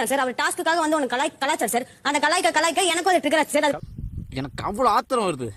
அப்படின்னா சார். அவர் டாஸ்க்குக்காக வந்து உனக்கு கலாய் கலாச்சார் சார். அந்த கலாய்க்க கலாய்க்க எனக்கு ஒரு ட்ரிகர் சார். எனக்கு அவ்வளோ ஆத்திரம் வருது.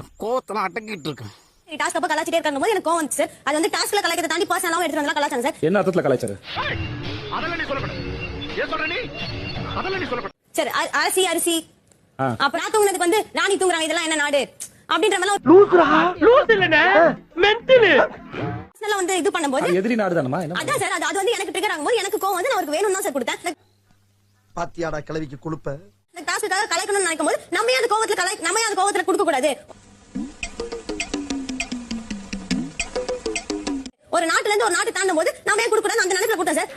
என் கோவத்தெல்லாம் அடக்கிட்டு இருக்கேன் டாஸ்க் அப்ப கலாச்சிட்டே இருக்கும் போது எனக்கு கோவம் வந்துச்சு சார். அது வந்து டாஸ்க்ல கலாய்க்கிறத தாண்டி பர்சனலாவும் எடுத்து வந்து கலாச்சாரம் சார். என்ன அர்த்தத்துல கலாச்சாரம் அதெல்லாம் நீ சொல்லப்பட ஏன் சொல்ற நீ? அதெல்லாம் நீ சொல்லப்பட சார் அரிசி அரிசி. அப்ப நான் தூங்குனதுக்கு வந்து ராணி தூங்குறாங்க. இதெல்லாம் என்ன நாடு? அப்படின்ற மாதிரி வந்து இது பண்ணும்போது எதிரி நாடு தானமா என்ன அதான் சார் அது வந்து எனக்கு ட்ரிகர் ஆகும்போது எனக்கு கோவம் வந்து நான் அவருக்கு வேணும் தான் சார் கொடுத்தேன். இந்த- பாத்தியாடா கிளவிக்கு கொழுப்ப. இந்த கலாய்க்கணும்னு நினைக்கும் போது நம்ம அந்த கோவத்துல கலாய் நம்ம அந்த கோவத்துல கொடுக்க கூடாது. ஒரு நாட்டுல இருந்து ஒரு நாட்டு தாண்டும் போது நம்ம ஏன் கொடுக்க கூடாது அந்த நினைப்புல கொடுத்தேன் சார்.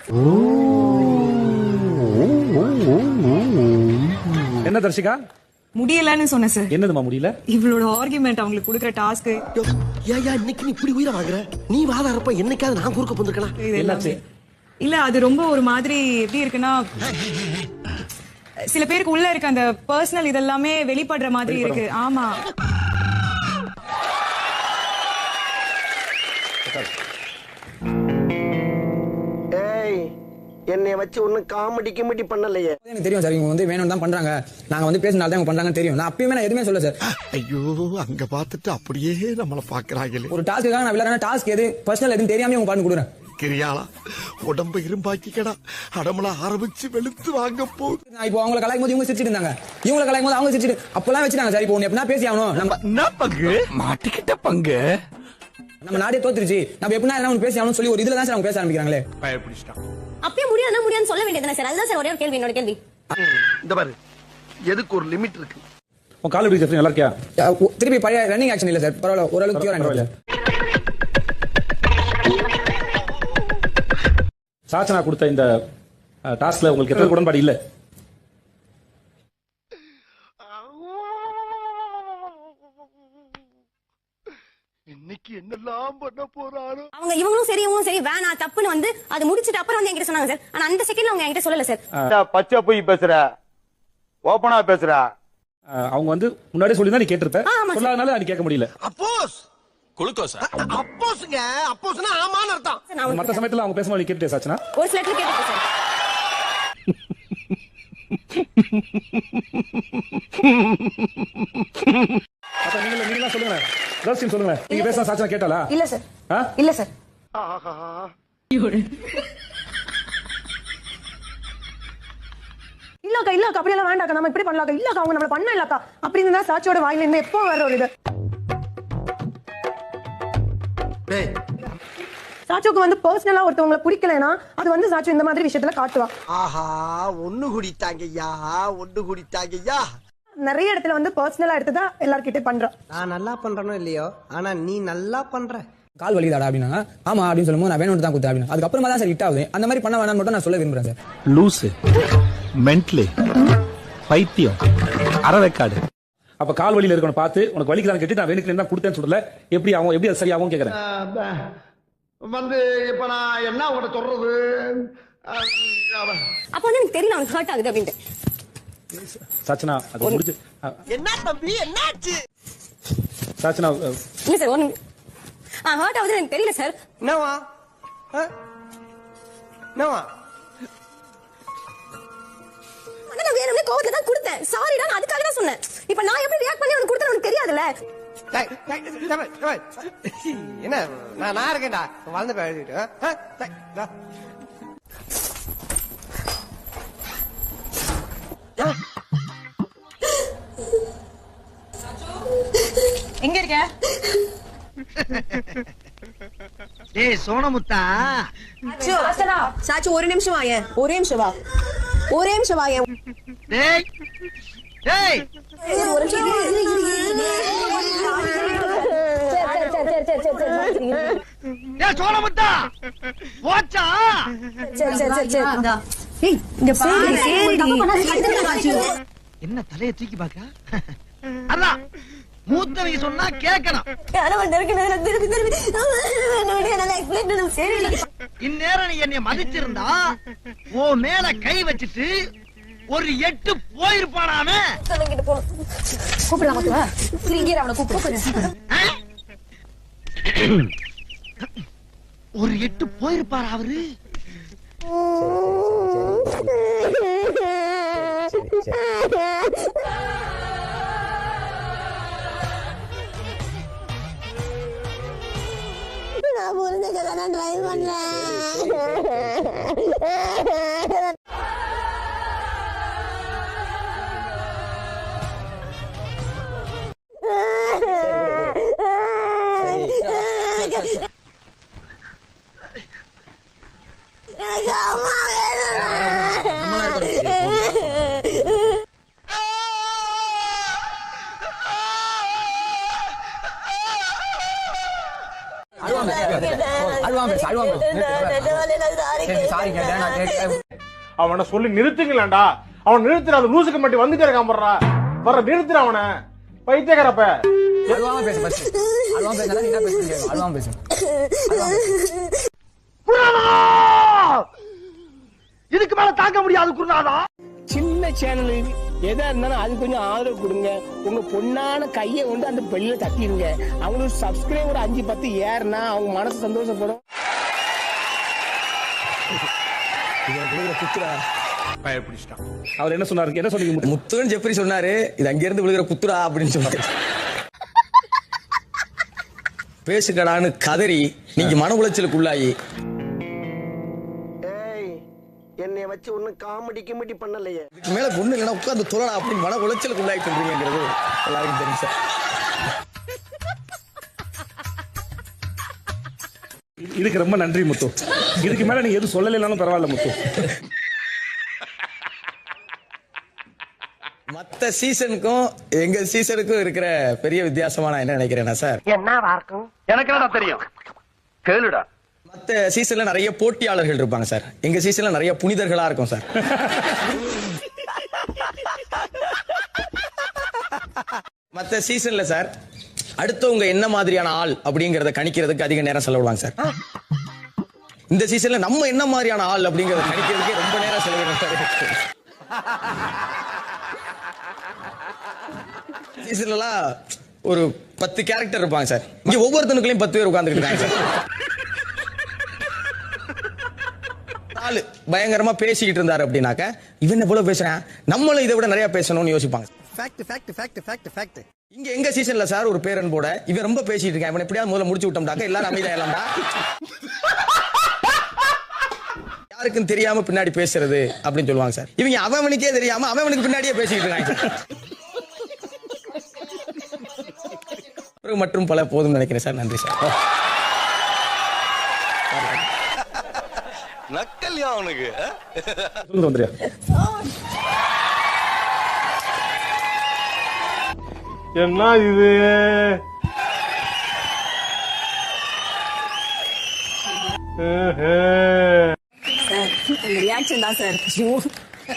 என்ன தர்ஷிகா? முடியலன்னு சொன்னேன் சார் என்னதுமா முடியல? இவளோட ஆர்குமெண்ட் அவங்களுக்கு கொடுக்குற டாஸ்க் ஏயா இன்னைக்கு நீ இப்படி உயிரை வாங்குற நீ வாதாரப்ப என்னைக்காவது நான் குறுக்க வந்திருக்கனா? இது? எல்லாமே. இல்ல அது ரொம்ப ஒரு மாதிரி எப்படி இருக்குன்னா சில பேருக்கு உள்ள இருக்க அந்த பர்சனல் இதெல்லாமே வெளிப்படுற மாதிரி இருக்கு. ஆமா. என்னைய வச்சு ஒன்னும் காமெடி கிமெடி பண்ணலையே. எனக்கு தெரியும் சார் இவங்க வந்து வேணும் தான் பண்றாங்க. நாங்க வந்து பேசினால தான் இவங்க பண்றாங்கன்னு தெரியும். நான் அப்பயுமே நான் எதுவுமே சொல்ல சார் ஐயோ அங்க பார்த்துட்டு அப்படியே நம்மள பாக்குறாங்களே ஒரு டாஸ்க்காக நான் விளையாடுற டாஸ்க் எது? பர்சனல் எதுவும் தெரியாம இவங்க பாட்டு கொடுக்குறேன். கிரியாளா உடம்ப இரும்பாக்கிக்கடா. அடமல ஆரம்பிச்சு வெளுத்து வாங்க போகுது நான் இப்போ அவங்களை கலாய்க்கும் போது இவங்க சிரிச்சிட்டு இருந்தாங்க. இவங்களை கலாய்க்கும் போது அவங்க சிரிச்சிட்டு அப்பெல்லாம் வச்சுட்டாங்க சார் இப்போ ஒன்று எப்படின்னா பேசி ஆகணும். நம்ம என்ன பங்கு? மாட்டிக்கிட்ட பங்கு. நம்ம நாடே தோத்துருச்சு. நம்ம எப்படின்னா பேசி ஆகணும்னு சொல்லி ஒரு இதுல தான் சார் அவங்க பேச ஆரம்பிக்கிறாங்களே. அப்பயே முடியாதுன்னா முடியாதுன்னு சொல்ல வேண்டியதுதானே சார்? அதுதான் சார் ஒரே ஒரு கேள்வி என்னோட கேள்வி. இந்த பாரு எதுக்கு ஒரு லிமிட் இருக்கு? உன் கால் எப்படி ஜெஃப்ரி நல்லா இருக்கியா? திருப்பி பழைய ரன்னிங் ஆக்ஷன் இல்ல சார். பரவாயில்ல ஓரளவுக்கு கியூர். ஆகிடும் சாச்சனா கொடுத்த இந்த டாஸ்க்ல உங்களுக்கு எத்தனை உடன்பாடு இல்ல? இன்னைக்கு என்னெல்லாம் பண்ண போறாரோ? அவங்க இவங்களும் சரி இவங்களும் சரி வேணாம் தப்புன்னு வந்து அது முடிச்சிட்டு அப்புறம் வந்து என்கிட்ட சொன்னாங்க சார். ஆனா அந்த செகண்ட்ல அவங்க என்கிட்ட சொல்லல சார். பச்சை போய் பேசுற? ஓபனா பேசுற? அவங்க வந்து முன்னாடியே சொல்லி தான் நீ கேட்டிருப்ப. சொல்லாதனால நீ கேட்க முடியல. அப்போஸ்! குளுக்கோஸ் அப்போஸ்ங்க. அப்போஸ்னா ஆமான்னு அர்த்தம். மத்த சமயத்துல அவங்க பேசும்போது நீ கேட்டுட்டே சாச்சனா? ஒரு சில இடத்துல கேட்டிருக்கேன் சார். அப்ப நீங்க நீங்க சொல்லுங்க ரகசியம் சொல்லுங்க. நீங்க பேசினா சாச்சனா கேட்டாளா இல்ல சார்? இல்ல சார் இல்லக்கா இல்லக்கா அப்படி எல்லாம் வேண்டாக்கா. நம்ம இப்படி பண்ணலாக்கா. இல்லக்கா அவங்க நம்மள பண்ண இல்லக்கா. அப்படி இருந்தா சாட்சியோட வாயில இருந்து எப்போ வர ஒரு இது. டேய். சாட்சிக்கு வந்து பர்சனலா ஒருத்தவங்களை பிடிக்கலைன்னா அது வந்து சாட்சி இந்த மாதிரி விஷயத்துல காட்டுவா. ஆஹா ஒண்ணு குடித்தாங்கய்யா ஒண்ணு குடித்தாங்கய்யா. நிறைய இடத்துல வந்து பர்சனலா எடுத்துதான் எல்லார்கிட்ட பண்றா நான் நல்லா பண்றேனோ இல்லையோ? ஆனா நீ நல்லா பண்ற. கால் வலிதாடா அப்படின்னா ஆமா அப்படின்னு சொல்லும்போது நான் வேணும் தான் கொடுத்தேன் அப்படின்னு. அதுக்கப்புறமா தான் சார் ஹிட் ஆகுது. அந்த மாதிரி பண்ண வேணாம்னு மட்டும் நான் சொல்ல விரும்புறேன் சார். லூசு மென்ட்லி பைத்தியம் அறவைக்காடு அப்ப கால் வலியில இருக்கணும் பார்த்து உனக்கு வலிக்குதான் கேட்டு நான் வேணுக்கு தான் கொடுத்தேன்னு சொல்லல. எப்படி ஆகும்? எப்படி அது சரியாகும் கேக்குறேன். வந்து இப்ப நான் என்ன உங்கள்ட்ட சொல்றது? அப்ப வந்து எனக்கு தெரியல அவனுக்கு ஹர்ட் ஆகுது அப்படின்ட்டு. சாச்சனா அது முடிஞ்சு அஹ், என்ன தம்பி என்னாச்சு? சாச்சனா அஹ், இல்ல சார் ஒண்ணு ஆ ஹர்ட் ஆகுது எனக்கு தெரியல சார். என்னவா? என்னவா? நான் வேணும்னே கோவத்துல தான் கொடுத்தேன். சாரிடா நான் அதுக்காக தான் சொன்னேன். இப்ப நான் எப்படி ரியாக்ட் பண்ணி அவனுக்கு கொடுத்தேன் உனக்கு டேய். என்ன நான் நான் இருக்கேன்டா. வளர்ந்த போய் எழுதிட்டு ஆ? ஆ? டேய், டா. எங்க இருக்க? டேய் சோனமுத்தா. சாட்சி ஒரு நிமிஷம் வாயேன். ஒரே நிமிஷம் வா. ஒரே நிமிஷம் வாயேன். டேய் டேய். ஒரு நிமிஷம் இரு, இரு, சோனமுத்தா. போச்சா? சரி சரி சரி என்ன தலைய தூக்கி பாக்க அதான் மூத்தவங்க சொன்னா கேட்கணும். இந்நேரம் நீ என்னைய மதிச்சிருந்தா ஓ மேல கை வச்சுட்டு ஒரு எட்டு போயிருப்பானாமே கூப்பிடலாமா சிரிங்கிற அவனை கூப்பிடு. ஆ? ஒரு எட்டு போயிருப்பாரா அவரு? புரிஞ்சுக்க தான் ட்ரை பண்றேன் எனக்கு அவனை சொல்லி நிறுத்துங்களேன்டா. அவன் நிறுத்துற அந்த லூசுக்கு மட்டும் வந்துட்டே இருக்கான் போடுறா வர நிறுத்துற அவனை. பைத்தியக்காரப்ப. அழுவாம பேசு ஃபர்ஸ்ட் அழுவாம பேசினா நீ என்ன பேசுறீங்க அழுவாம பேசு. அழுவாம பேசு. இதுக்கு மேல தாங்க முடியாது குருநாதா. சின்ன சேனலு எதா இருந்தாலும் அது கொஞ்சம் ஆதரவு கொடுங்க. உங்க பொண்ணான கையை கொண்டு அந்த பெல்ல தட்டிடுங்க. அவங்களுக்கு சப்ஸ்கிரைபர் அஞ்சு பத்து ஏறுனா அவங்க மனசு சந்தோஷப்படும். அவர் என்ன சொன்னாரு? என்ன சொன்னீங்க? முத்து? முத்துன்னு ஜெப்ரி சொன்னாரு இது அங்க இருந்து விழுகிற குத்துடா அப்படின்னு சொன்னாரு. பேசுகடான்னு கதறி நீங்க மன உளைச்சலுக்குள்ளாயி வச்சு ஒன்னும் காமெடி கிமெடி பண்ணலையே. இதுக்கு மேல ஒண்ணு இல்லைன்னா உட்காந்து தொழடா அப்படின்னு மன உளைச்சலுக்குள்ளாய் பண்றீங்கிறது எல்லாருக்கும் தெரியும் சார். இதுக்கு ரொம்ப நன்றி முத்து. இதுக்கு மேல நீங்க எதுவும் சொல்லலைனாலும் பரவாயில்ல முத்து. மத்த சீசனுக்கும் எங்க சீசனுக்கும் இருக்கிற பெரிய வித்தியாசமா நான் என்ன நினைக்கிறேன்னா சார்? எனக்கு என்னடா தெரியும். கேளுடா. மத்த சீசன்ல நிறைய போட்டியாளர்கள் இருப்பாங்க சார். எங்க சீசன்ல நிறைய புனிதர்களா இருக்கும் சார். மத்த சீசன்ல சார் அடுத்தவங்க என்ன மாதிரியான ஆள் அப்படிங்கறத கணிக்கிறதுக்கு அதிக நேரம் செலவிடுவாங்க சார். இந்த சீசன்ல நம்ம என்ன மாதிரியான ஆள் அப்படிங்கறத கணிக்கிறதுக்கு ரொம்ப நேரம் செலவிடுறாங்க சீசன்லாம் ஒரு பத்து கேரக்டர் இருப்பாங்க சார். இங்க ஒவ்வொருத்தனுக்குள்ளயும் பத்து பேர் உட்காந்துக்கிட்டு இருக்காங்க சார். ஆளு பயங்கரமா பேசிக்கிட்டு இருந்தாரு அப்படின்னாக்க இவன் எவ்வளவு பேசுறான்? நம்மளும் இதை விட நிறைய பேசணும்னு யோசிப்பாங்க. Fact fact fact fact fact இங்க எங்க சீசன்ல சார் ஒரு பேரன் போட இவன் ரொம்ப பேசிட்டு இருக்கான். இவன் எப்படியாவது முதல்ல முடிச்சு விட்டோம்டாக்க எல்லாரும் அமைதியாயிரலாம்டா யாருக்கும் தெரியாம பின்னாடி பேசுறது அப்படின்னு சொல்லுவாங்க சார். இவங்க அவனுக்கே தெரியாம அவனுக்கு பின்னாடியே பேசிட்டு இருக்காங்க. மற்றும் பல போதும் நினைக்கிறேன் சார். நன்றி சார். நக்கல்யா அவனுக்கு வந்துரியா என்ன இது? ரியாக்ஷன் தான் சார்.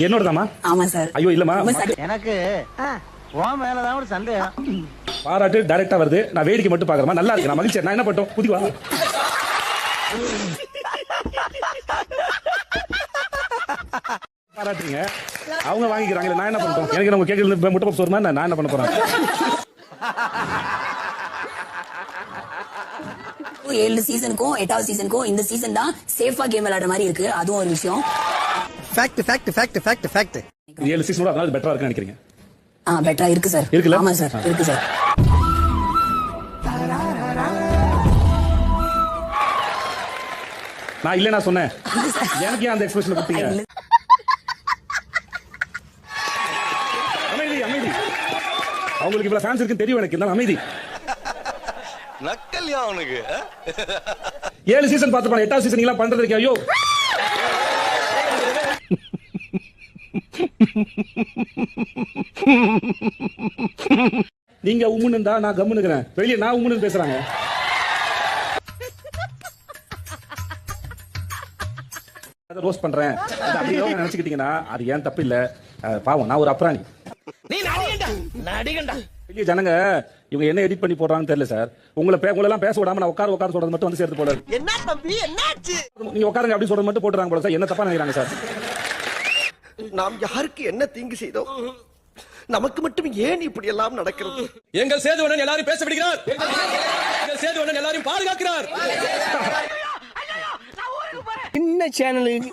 என்னோடதாமா ஆமா சார். ஐயோ இல்லம்மா. எனக்கு உன் மேலதான் ஒரு சந்தேகம். பாராட்டு டைரக்டா வருது. நான் வேடிக்கை மட்டும் பாக்குறேன் நல்லா இருக்கு. நான் மகிழ்ச்சி நான் என்ன பண்ணிட்டோம்? புதி பாராட்டுறீங்க. அவங்க வாங்கிக்கிறாங்களே நான் என்ன பண்ணிட்டோம் எனக்கு நம்ம கேட்கறது முட்டை பப்ஸ் வருமா நான் என்ன பண்ண போறேன்? ஏழு சீசனுக்கும் எட்டாவது சீசனுக்கும் இந்த சீசன் தான் சேஃபா கேம் விளையாடுற மாதிரி இருக்கு. அதுவும் ஒரு விஷயம். Fact fact fact fact fact ஏழு சீசனோட அதனால பெட்டரா இருக்குன்னு நினைக்கிறீங்க? ஆ பெட்டரா இருக்கு சார் இருக்குல்ல? ஆமா சார் இருக்கு சார் நான் இல்ல நான் சொன்னேன். எனக்கு அந்த எக்ஸ்பிரஷன் கொடுத்தீங்க அமைதி அமைதி அவங்களுக்கு இவ்வளவு ஃபேன்ஸ் இருக்குன்னு தெரியும் எனக்கு. இருந்தாலும் அமைதி. நக்கல்யா அவனுக்கு? ஏழு சீசன் பார்த்துப்பாங்க எட்டாவது சீசன் எல்லாம் பண்றது இருக்கே. ஐயோ. நீங்க உம்முன்னு இருந்தா நான் கம்முன்னு இருக்கிறேன் வெளியே நான் உம்முன்னு பேசுறாங்க. ரோஸ்ட் பண்றேன். நினைச்சுக்கிட்டீங்கன்னா அது ஏன் தப்பு இல்ல? பாவம் நான் ஒரு அப்ராணி. நீ நடிகண்டா? நடிகண்டா? பெரிய ஜனங்க இவங்க என்ன எடிட் பண்ணி போடுறாங்கன்னு தெரியல சார். உங்களை பே- உங்களை எல்லாம் பேச விடாம நான் உட்கார உட்கார சொல்றது மட்டும் வந்து சேர்த்து போல. என்ன தம்பி என்னாச்சு? நீங்க உட்காருங்க அப்படி சொல்றது மட்டும் போட்டுறாங்க போல சார். என்ன தப்பா நினைக்கிறாங்க சார்? நாம் யாருக்கு என்ன தீங்கு செய்தோம்? நமக்கு மட்டும் ஏன் இப்படி எல்லாம் நடக்கிறது? எங்கள் சேதுவனன் எல்லாரும் பேச விடுகிறார். எங்கள் சேதுவனன் எல்லாரையும் பாதுகாக்கிறார். சின்ன சேனலுக்கு